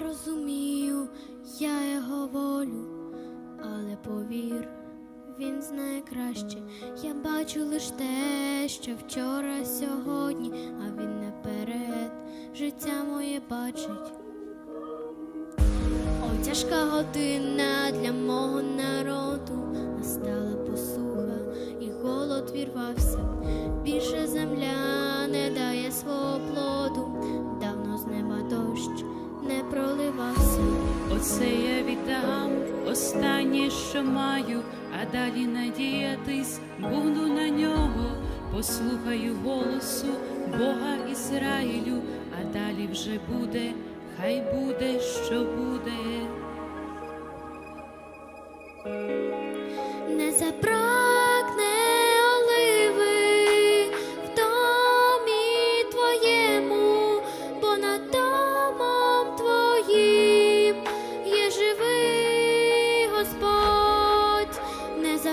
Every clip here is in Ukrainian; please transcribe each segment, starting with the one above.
Розумію я його волю, але повір, він знає краще. Я бачу лиш те, що вчора, сьогодні, а він наперед життя моє бачить. Ой, тяжка година для мого народу, настала посуха, і голод вірвався. Останнє, що маю, а далі надіятись буду на нього. Послухаю голосу Бога Ізраїлю, а далі вже буде, хай буде, що буде. Не забракне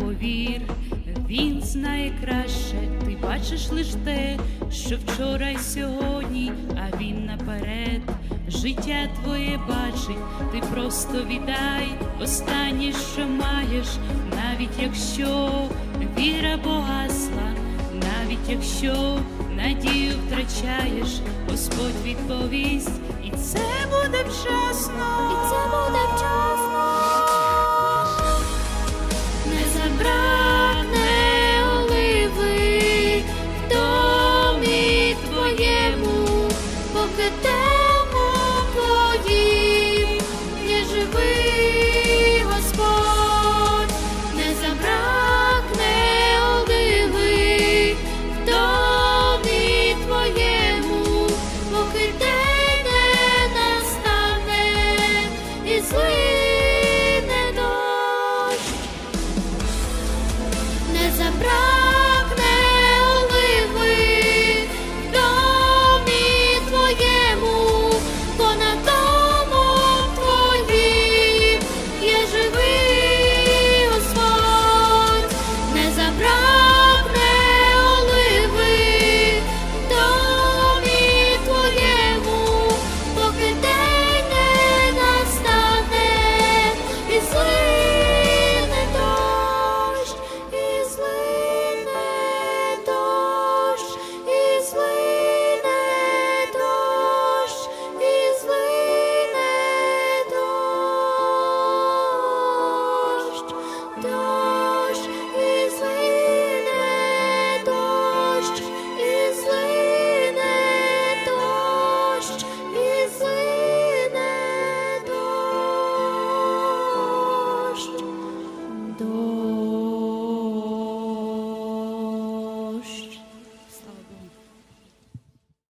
повір, він знає краще. Ти бачиш лиш те, що вчора й сьогодні, а він наперед життя твоє бачить. Ти просто віддай останнє, що маєш, навіть якщо віра погасла, навіть якщо надію втрачаєш, Господь відповість, і це буде вчасно. І це буде вчасно. наше брат.